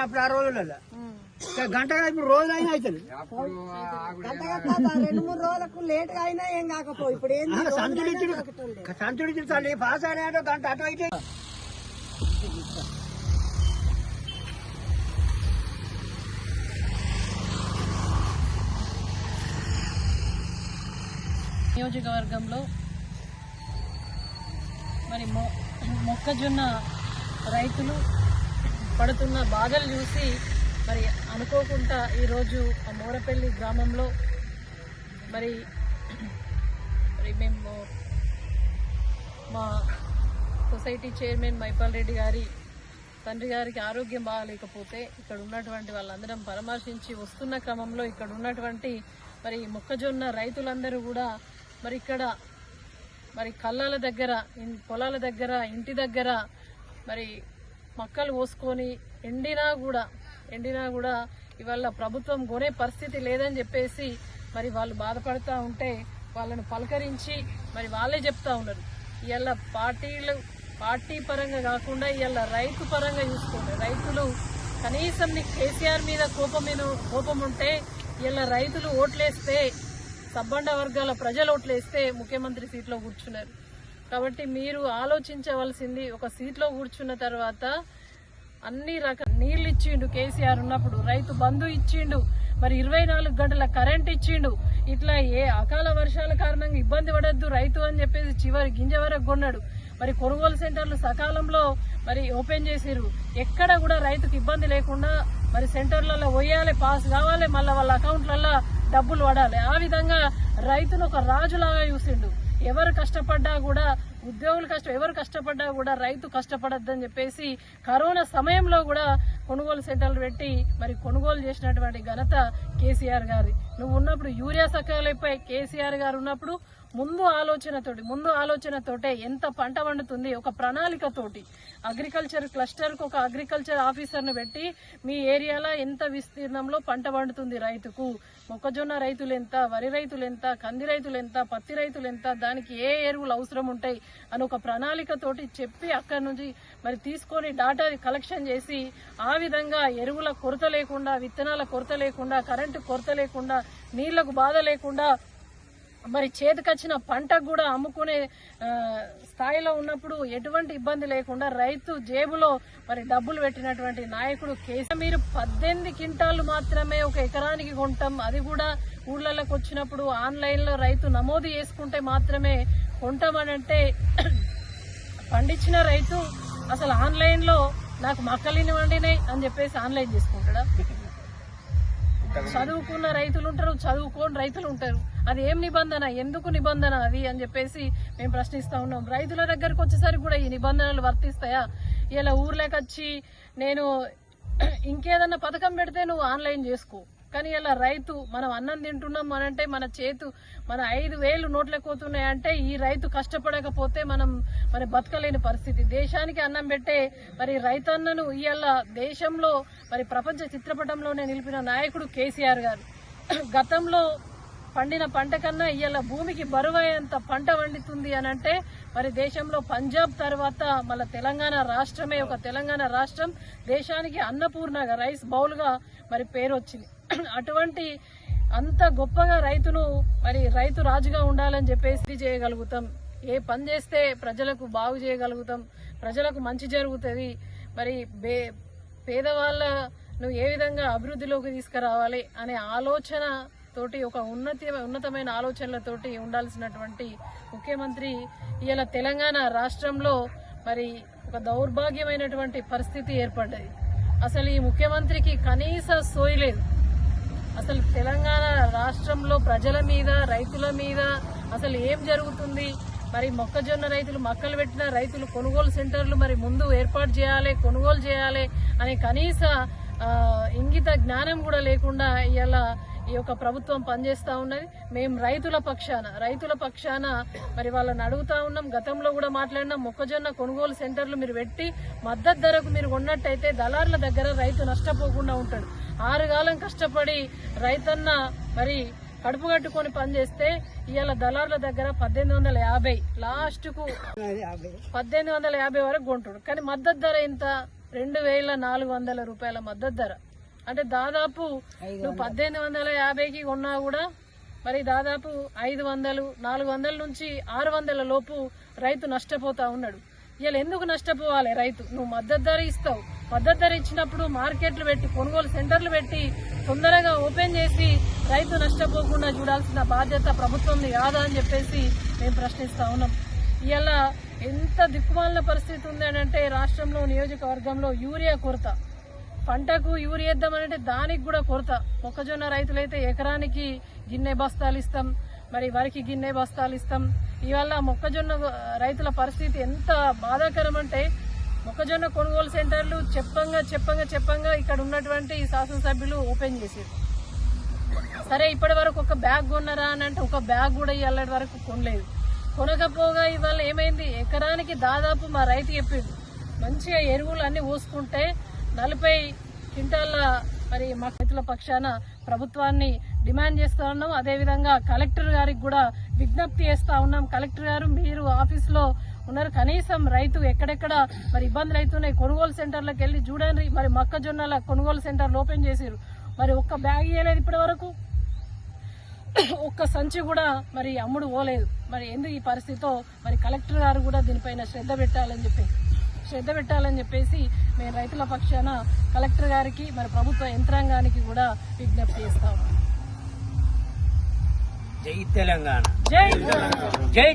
అప్పుడు ఆ రోజులలో. గంట ఇప్పుడు రోజులు అయినా అవుతుంది. రెండు మూడు రోజులకు లేట్గా అయినా ఏం కాకపోయి ఇప్పుడు ఏంది? సంచుడు ఇచ్చి సంచుడు ఇచ్చి తల్లి పాస్ అయినా గంట అటు అయితే నియోజకవర్గంలో మరి మొ- మొక్కజొన్న రైతులు పడుతున్న బాధలు చూసి మరి అనుకోకుండా ఈరోజు ఆ మోరపల్లి గ్రామంలో మరి మరి మేము మా సొసైటీ చైర్మన్ మైపాల్ రెడ్డి గారి తండ్రి గారికి ఆరోగ్యం బాగాలేకపోతే ఇక్కడ ఉన్నటువంటి వాళ్ళందరం పరామర్శించి వస్తున్న క్రమంలో ఇక్కడ ఉన్నటువంటి మరి మొక్కజొన్న రైతులందరూ కూడా మరి ఇక్కడ మరి కళ్ళాల దగ్గర పొలాల దగ్గర ఇంటి దగ్గర మరి మక్కలు పోసుకొని ఎండినా కూడా ఎండినా కూడా ఇవాళ ప్రభుత్వం కొనే పరిస్థితి లేదని చెప్పేసి మరి వాళ్ళు బాధపడుతూ ఉంటే వాళ్ళను పలకరించి మరి వాళ్ళే చెప్తా ఉన్నారు. ఇవాళ పార్టీలు పార్టీ పరంగా కాకుండా ఇవాళ రైతు పరంగా చూసుకోండి. రైతులు కనీసం నీకు కేసీఆర్ మీద కోపం మీద కోపం ఉంటే ఇవాళ రైతులు ఓట్లేస్తే సబ్బండ వర్గాల ప్రజలు ఓట్లేస్తే ముఖ్యమంత్రి సీట్లో కూర్చున్నారు. కాబట్టి మీరు ఆలోచించవలసింది ఒక సీట్లో కూర్చున్న తర్వాత అన్ని రకాల నీళ్ళు ఇచ్చిండు కేసీఆర్ ఉన్నప్పుడు రైతు బంధు ఇచ్చిండు మరి ఇరవై నాలుగు గంటల కరెంట్ ఇచ్చిండు. ఇట్లా ఏ అకాల వర్షాల కారణంగా ఇబ్బంది పడద్దు రైతు అని చెప్పేసి చివరి గింజ వరకు కొన్నాడు. మరి కొనుగోలు సెంటర్లు సకాలంలో మరి ఓపెన్ చేసిరు ఎక్కడ కూడా రైతుకు ఇబ్బంది లేకుండా మరి సెంటర్లలో పోయాలి పాస్ కావాలి మళ్ళీ వాళ్ళ అకౌంట్లలో డబ్బులు పడాలి. ఆ విధంగా రైతును ఒక రాజులాగా చూసిండు. ఎవరు కష్టపడ్డా కూడా ఉద్యోగులు కష్టం ఎవరు కష్టపడ్డా కూడా రైతు కష్టపడద్దని చెప్పేసి కరోనా సమయంలో కూడా కొనుగోలు సెంటర్లు పెట్టి మరి కొనుగోలు చేసినటువంటి ఘనత కేసీఆర్ గారి. నువ్వు ఉన్నప్పుడు యూరియా సకాలపై కేసీఆర్ గారు ఉన్నప్పుడు ముందు ఆలోచనతోటి ముందు ఆలోచనతోటే ఎంత పంట వండుతుంది ఒక ప్రణాళికతోటి. అగ్రికల్చర్ క్లస్టర్కు ఒక అగ్రికల్చర్ ఆఫీసర్ను పెట్టి మీ ఏరియాలో ఎంత విస్తీర్ణంలో పంట వండుతుంది రైతుకు? మొక్కజొన్న రైతులు ఎంత వరి రైతులు ఎంత కంది రైతులు ఎంత పత్తి రైతులు ఎంత దానికి ఏ ఎరువులు అవసరం ఉంటాయి అని ఒక ప్రణాళికతోటి చెప్పి అక్కడి నుంచి మరి తీసుకొని డాటా కలెక్షన్ చేసి ఆ విధంగా ఎరువుల కొరత లేకుండా విత్తనాల కొరత లేకుండా కరెంటు కొరత లేకుండా నీళ్ళకు బాధ లేకుండా మరి చేతికొచ్చిన పంటకు కూడా అమ్ముకునే స్థాయిలో ఉన్నప్పుడు ఎటువంటి ఇబ్బంది లేకుండా రైతు జేబులో మరి డబ్బులు పెట్టినటువంటి నాయకుడు కేసీ. మీరు పద్దెనిమిది క్వింటాలు మాత్రమే ఒక ఎకరానికి కొంటాం. అది కూడా ఊళ్ళలోకి వచ్చినప్పుడు ఆన్లైన్లో రైతు నమోదు చేసుకుంటే మాత్రమే కొంటామనంటే పండించిన రైతు అసలు ఆన్లైన్లో నాకు మక్కలిని వండినాయి అని చెప్పేసి ఆన్లైన్ చేసుకుంటాడా? చదువుకున్న రైతులు ఉంటారు చదువుకోని రైతులు ఉంటారు అది ఏం నిబంధన? ఎందుకు నిబంధన అది అని చెప్పేసి మేము ప్రశ్నిస్తా ఉన్నాం. రైతుల దగ్గరకు వచ్చేసరికి కూడా ఈ నిబంధనలు వర్తిస్తాయా? ఇలా ఊర్లోకి వచ్చి నేను ఇంకేదన్నా పథకం పెడితే నువ్వు ఆన్లైన్ చేసుకో. కానీ ఇలా రైతు మనం అన్నం తింటున్నాం అనంటే మన చేతు మన ఐదు వేలు నోట్లకు ఈ రైతు కష్టపడకపోతే మనం మరి బతకలేని పరిస్థితి. దేశానికి అన్నం పెట్టే మరి రైతన్నను ఇవాళ దేశంలో మరి ప్రపంచ చిత్రపటంలోనే నిలిపిన నాయకుడు కేసీఆర్ గారు. గతంలో పండిన పంట కన్నా ఇవాళ భూమికి బరువైనంత పంట వండుతుంది అని అంటే మరి దేశంలో పంజాబ్ తర్వాత మళ్ళీ తెలంగాణ రాష్ట్రమే ఒక తెలంగాణ రాష్ట్రం. దేశానికి అన్నపూర్ణగా రైస్ బౌల్గా మరి పేరు వచ్చింది అటువంటి అంత గొప్పగా రైతును మరి రైతు రాజుగా ఉండాలని చెప్పేసి చేయగలుగుతాం. ఏ పని చేస్తే ప్రజలకు బాగు చేయగలుగుతాం. ప్రజలకు మంచి జరుగుతుంది. మరి బే పేదవాళ్ళను ఏ విధంగా అభివృద్ధిలోకి తీసుకురావాలి అనే ఆలోచన తోటి ఒక ఉన్నత ఉన్నతమైన ఆలోచనలతోటి ఉండాల్సినటువంటి ముఖ్యమంత్రి ఇవాళ తెలంగాణ రాష్ట్రంలో మరి ఒక దౌర్భాగ్యమైనటువంటి పరిస్థితి ఏర్పడ్డది. అసలు ఈ ముఖ్యమంత్రికి కనీస సోయి లేదు. అసలు తెలంగాణ రాష్ట్రంలో ప్రజల మీద రైతుల మీద అసలు ఏం జరుగుతుంది? మరి మొక్కజొన్న రైతులు మక్కలు పెట్టిన రైతులు కొనుగోలు సెంటర్లు మరి ముందు ఏర్పాటు చేయాలి కొనుగోలు చేయాలి అనే కనీస ఇంగిత జ్ఞానం కూడా లేకుండా ఇలా ఈ యొక్క ప్రభుత్వం పనిచేస్తూ ఉన్నది. మేము రైతుల పక్షాన రైతుల పక్షాన మరి వాళ్ళని అడుగుతా ఉన్నాం. గతంలో కూడా మాట్లాడినాం మొక్కజొన్న కొనుగోలు సెంటర్లు మీరు పెట్టి మద్దతు ధరకు మీరు ఉన్నట్టయితే దళారుల దగ్గర రైతు నష్టపోకుండా ఉంటాడు. ఆరుగాలం కష్టపడి రైతన్న మరి కడుపు కట్టుకొని పనిచేస్తే ఇవాళ దళారుల దగ్గర పద్దెనిమిది వందల యాభై లాస్ట్కు పద్దెనిమిది వందల యాభై వరకు కొంటాడు. కానీ మద్దతు ధర ఇంత? రెండు వేల నాలుగు వందల రూపాయల మద్దతు ధర. అంటే దాదాపు నువ్వు పద్దెనిమిది వందల యాభైకి కొన్నా కూడా మరి దాదాపు ఐదు వందలు నాలుగు వందల నుంచి ఆరు వందల లోపు రైతు నష్టపోతా ఉన్నాడు. ఇలా ఎందుకు నష్టపోవాలి రైతు? నువ్వు మద్దతు ధర ఇస్తావు. మద్దతు ధర ఇచ్చినప్పుడు మార్కెట్లు పెట్టి కొనుగోలు సెంటర్లు పెట్టి తొందరగా ఓపెన్ చేసి రైతు నష్టపోకుండా చూడాల్సిన బాధ్యత ప్రభుత్వంది కాదా అని చెప్పేసి మేము ప్రశ్నిస్తా ఉన్నాం. ఇలా ఎంత దిక్కుమాలిన పరిస్థితి ఉంది అంటే రాష్ట్రంలో నియోజకవర్గంలో యూరియా కొరత. పంటకు యూరియా అంటే దానికి కూడా కొరత. మొక్కజొన్న రైతులైతే ఎకరానికి గిన్నె బస్తాలు ఇస్తాం. మరి వరికి గిన్నె బస్తాలు ఇస్తాం. ఇవాళ మొక్కజొన్న రైతుల పరిస్థితి ఎంత బాధాకరం అంటే మొక్కజొన్న కొనుగోలు సెంటర్లు చెప్పంగా చెప్పంగా చెప్పంగా ఇక్కడ ఉన్నటువంటి శాసనసభ్యులు ఓపెన్ చేసేది సరే ఇప్పటి వరకు ఒక బ్యాగ్ కొన్నారా అని అంటే ఒక బ్యాగ్ కూడా ఇవాళ వరకు కొనలేదు. కొనకపోగా ఇవాళ ఏమైంది? ఎకరానికి దాదాపు మా రైతు చెప్పిండు మంచిగా ఎరువులు అన్నీ పోసుకుంటే నలభై క్వింటాల మరి మా రైతుల పక్షాన ప్రభుత్వాన్ని డిమాండ్ చేస్తా ఉన్నాం. అదేవిధంగా కలెక్టర్ గారికి కూడా విజ్ఞప్తి చేస్తా ఉన్నాం. కలెక్టర్ గారు మీరు ఆఫీస్లో ఉన్నారు. కనీసం రైతు ఎక్కడెక్కడ మరి ఇబ్బందులు అవుతున్నాయి కొనుగోలు సెంటర్లకు వెళ్ళి చూడండి. మరి మొక్కజొన్నల కొనుగోలు సెంటర్లు ఓపెన్ చేసిరు మరి ఒక్క బ్యాగ్ ఇవ్వలేదు ఇప్పటి వరకు ఒక్క సంచి కూడా మరి అమ్ముడు పోలేదు. మరి ఎందుకు ఈ పరిస్థితితో మరి కలెక్టర్ గారు కూడా దీనిపైన శ్రద్ధ పెట్టాలని చెప్పి శ్రద్ధ పెట్టాలని చెప్పేసి మేము రైతుల పక్షాన కలెక్టర్ గారికి మరి ప్రభుత్వ యంత్రాంగానికి కూడా విజ్ఞప్తి చేస్తాము జై తెలంగాణ. జై. జై